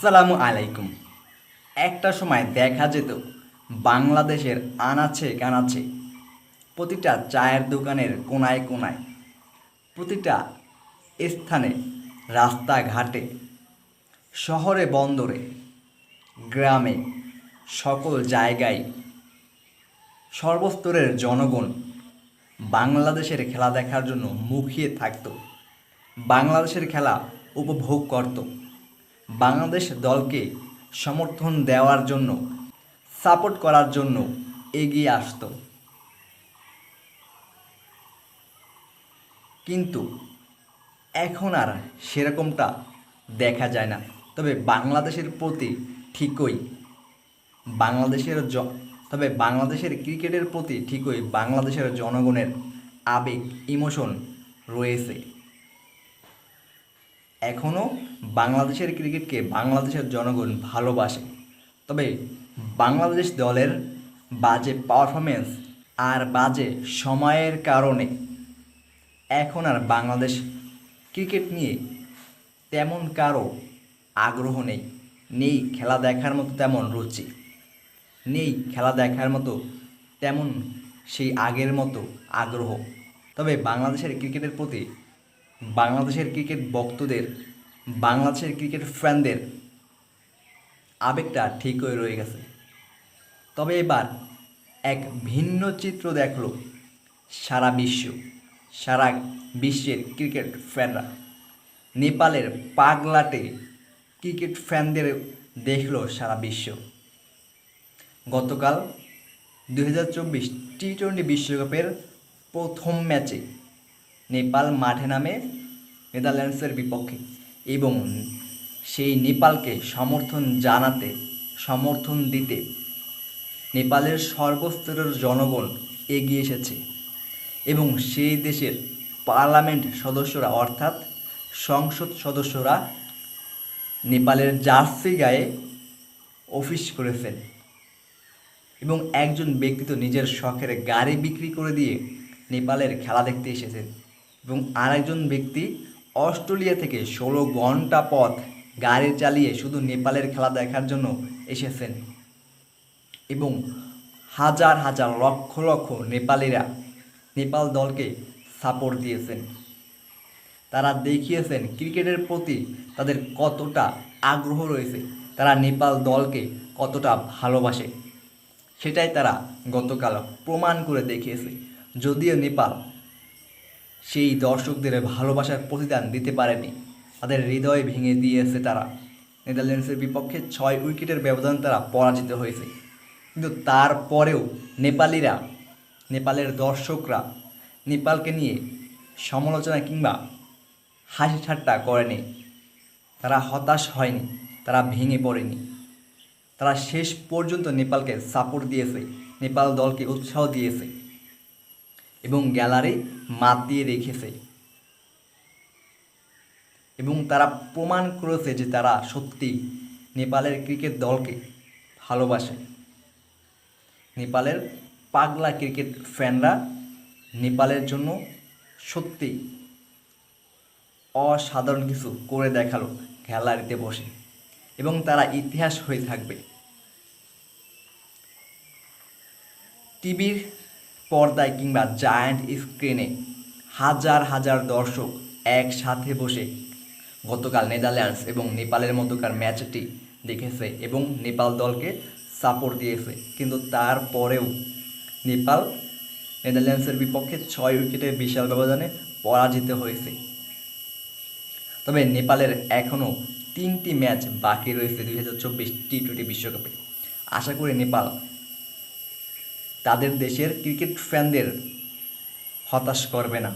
আসসালামু আলাইকুম। একটা সময় দেখা যেত বাংলাদেশের আনাচে কানাচে প্রতিটা চায়ের দোকানের কোনায় কোনায়, প্রতিটা স্থানে, রাস্তাঘাটে, শহরে, বন্দরে, গ্রামে, সকল জায়গায় সর্বস্তরের জনগণ বাংলাদেশের খেলা দেখার জন্য মুখিয়ে থাকতো, বাংলাদেশের খেলা উপভোগ করত। বাংলাদেশ দলকে সমর্থন দেওয়ার জন্য, সাপোর্ট করার জন্য এগিয়ে আসতো। কিন্তু এখন আর সেরকমটা দেখা যায় না। তবে বাংলাদেশের প্রতি ঠিকই বাংলাদেশের জ, তবে বাংলাদেশের ক্রিকেটের প্রতি ঠিকই বাংলাদেশের জনগণের আবেগ, ইমোশন রয়েছে। এখনও বাংলাদেশের ক্রিকেটকে বাংলাদেশের জনগণ ভালোবাসে। তবে বাংলাদেশ দলের বাজে পারফরমেন্স আর বাজে সময়ের কারণে এখন আর বাংলাদেশ ক্রিকেট নিয়ে তেমন কারও আগ্রহ নেই। নেই খেলা দেখার মতো তেমন রুচি। নেই খেলা দেখার মতো তেমন সেই আগের মতো আগ্রহ। তবে বাংলাদেশের ক্রিকেটের প্রতি বাংলাদেশের ক্রিকেট ভক্তদের, বাংলাদেশের ক্রিকেট ফ্যানদের আবেগটা ঠিক হয়ে রয়ে গেছে। তবে এবার এক ভিন্ন চিত্র দেখল সারা বিশ্ব, সারা বিশ্বের ক্রিকেট ফ্যানরা। নেপালের পাগলাটে ক্রিকেট ফ্যানদের দেখল সারা বিশ্ব। গতকাল দু হাজার চব্বিশ টি টোয়েন্টি বিশ্বকাপের প্রথম ম্যাচে নেপাল মাঠে নামে নেদারল্যান্ডসের বিপক্ষে এবং সেই নেপালকে সমর্থন জানাতে, সমর্থন দিতে নেপালের সর্বস্তরের জনগণ এগিয়ে এসেছে এবং সেই দেশের পার্লামেন্ট সদস্যরা অর্থাৎ সংসদ সদস্যরা নেপালের জার্সি গায়ে অফিস করেছেন এবং একজন ব্যক্তি তো নিজের শখের গাড়ি বিক্রি করে দিয়ে নেপালের খেলা দেখতে এসেছেন। এবং আরেকজন ব্যক্তি অস্ট্রেলিয়া থেকে ষোলো ঘণ্টা পথ গাড়ি চালিয়ে শুধু নেপালের খেলা দেখার জন্য এসেছেন। এবং হাজার হাজার লক্ষ লক্ষ নেপালিরা নেপাল দলকে সাপোর্ট দিয়েছেন। তারা দেখিয়েছেন ক্রিকেটের প্রতি তাদের কতটা আগ্রহ রয়েছে, তারা নেপাল দলকে কতটা ভালোবাসে, সেটাই তারা গতকাল প্রমাণ করে দেখিয়েছে। যদিও নেপাল সেই দর্শকদের ভালোবাসার প্রতিদান দিতে পারেনি। তাদের হৃদয় ভেঙে দিয়েছে তারা। নেদারল্যান্ডসের বিপক্ষে ছয় উইকেটের ব্যবধান তারা পরাজিত হয়েছে। কিন্তু তারপরেও নেপালিরা, নেপালের দর্শকরা নেপালকে নিয়ে সমালোচনা কিংবা হাসি ঠাট্টা করেনি। তারা হতাশ হয়নি, তারা ভেঙে পড়েনি। তারা শেষ পর্যন্ত নেপালকে সাপোর্ট দিয়েছে। নেপাল দলকে উৎসাহ দিয়েছে। এবং গ্যালারি মাত দিয়ে রেখেছে। এবং তারা প্রমাণ করেছে যে তারা সত্যি নেপালের ক্রিকেট দলকে ভালোবাসে। নেপালের পাগলা ক্রিকেট ফ্যানরা নেপালের জন্য সত্যি অসাধারণ কিছু করে দেখাল গ্যালারিতে বসে। এবং তারা ইতিহাস হয়ে থাকবে। টিভির পর্দায় কিংবা জায়ান্ট স্ক্রিনে হাজার হাজার দর্শক একসাথে বসে গতকাল নেদারল্যান্ডস এবং নেপালের মধ্যকার ম্যাচটি দেখেছে এবং নেপাল দলকে সাপোর্ট দিয়েছে। কিন্তু তারপরেও নেপাল নেদারল্যান্ডসের বিপক্ষে ছয় উইকেটের বিশাল ব্যবধানে পরাজিত হয়েছে। তবে নেপালের এখনও তিনটি ম্যাচ বাকি রয়েছে দুই হাজার চব্বিশ টি টোয়েন্টি বিশ্বকাপে। আশা করি নেপাল তাদের দেশের ক্রিকেট ফ্যানদের হতাশ করবে না।